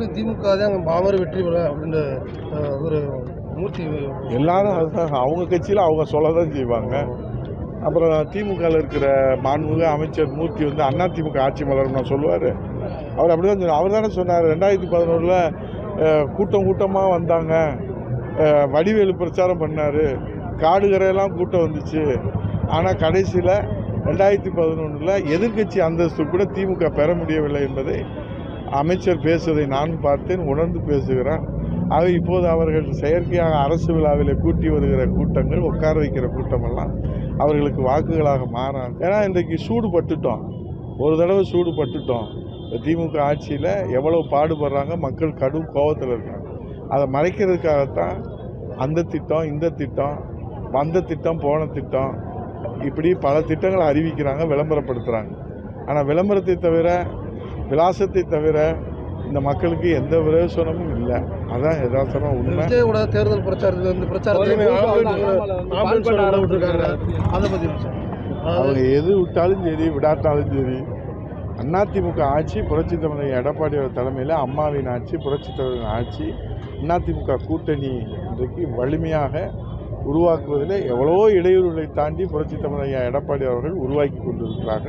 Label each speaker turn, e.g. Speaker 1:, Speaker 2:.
Speaker 1: மீண்டும் திமுக தான் அங்கே வெற்றி பெற அப்படின்னு ஒரு மூர்த்தி
Speaker 2: எல்லாரும் அதுதான். அவங்க கட்சியில் அவங்க சொல்ல தான் செய்வாங்க. அப்புறம் திமுகவில் இருக்கிற மாண்புமிகு அமைச்சர் மூர்த்தி வந்து அண்ணா திமுக ஆட்சி மலர்னா சொல்லுவார். அவர் அப்படி தான் சொன்னார். அவர் தானே சொன்னார். ரெண்டாயிரத்தி பதினோரில் கூட்டம் கூட்டமாக வந்தாங்க. வடிவேலு பிரச்சாரம் பண்ணார். காடுகரையெல்லாம் கூட்டம் வந்துச்சு. ஆனால் கடைசியில் ரெண்டாயிரத்தி பதினொன்றில் எதிர்க்கட்சி அந்தஸ்து கூட திமுக பெற முடியவில்லை என்பதை அமைச்சர் பேசுவதை நான் பார்த்தேன் உணர்ந்து பேசுகிறேன் ஆக இப்போது அவர்கள் செயற்கையாக அரசு விழாவில் கூட்டி வருகிற கூட்டங்கள் உட்கார வைக்கிற கூட்டமெல்லாம் அவர்களுக்கு வாக்குகளாக மாறாது ஏன்னா இன்றைக்கு சூடு பட்டுட்டோம். ஒரு தடவை சூடு பட்டுட்டோம். திமுக ஆட்சியில் எவ்வளோ பாடுபடுறாங்க மக்கள் கடும் கோபத்தில் இருக்காங்க. அதை மறைக்கிறதுக்காகத்தான் அந்த திட்டம் இந்த திட்டம் வந்த திட்டம் போன திட்டம் இப்படி பல திட்டங்களை அறிவிக்கிறாங்க விளம்பரப்படுத்துகிறாங்க ஆனால் விளம்பரத்தை தவிர விலாசத்தை தவிர இந்த மக்களுக்கு எந்த பிரயோசனமும் இல்லை. அதான் யதார்த்தமாக உண்மை.
Speaker 1: விஜயோட தேர்தல் பிரச்சாரத்தில் விட விட்டுருக்காங்க அதை பற்றி
Speaker 2: அவங்க எது விட்டாலும் சரி விடாட்டாலும் சரி அதிமுக ஆட்சி புரட்சி தமிழர் எடப்பாடியோட தலைமையில் அம்மாவின் ஆட்சி புரட்சி தலைவரின் ஆட்சி அதிமுக கூட்டணி இன்றைக்கு வலிமையாக உருவாக்குவதில் எவ்வளவோ இடையூறுகளை தாண்டி புரட்சி தமிழர் எடப்பாடி அவர்கள் உருவாக்கி கொண்டிருக்கிறார்கள்.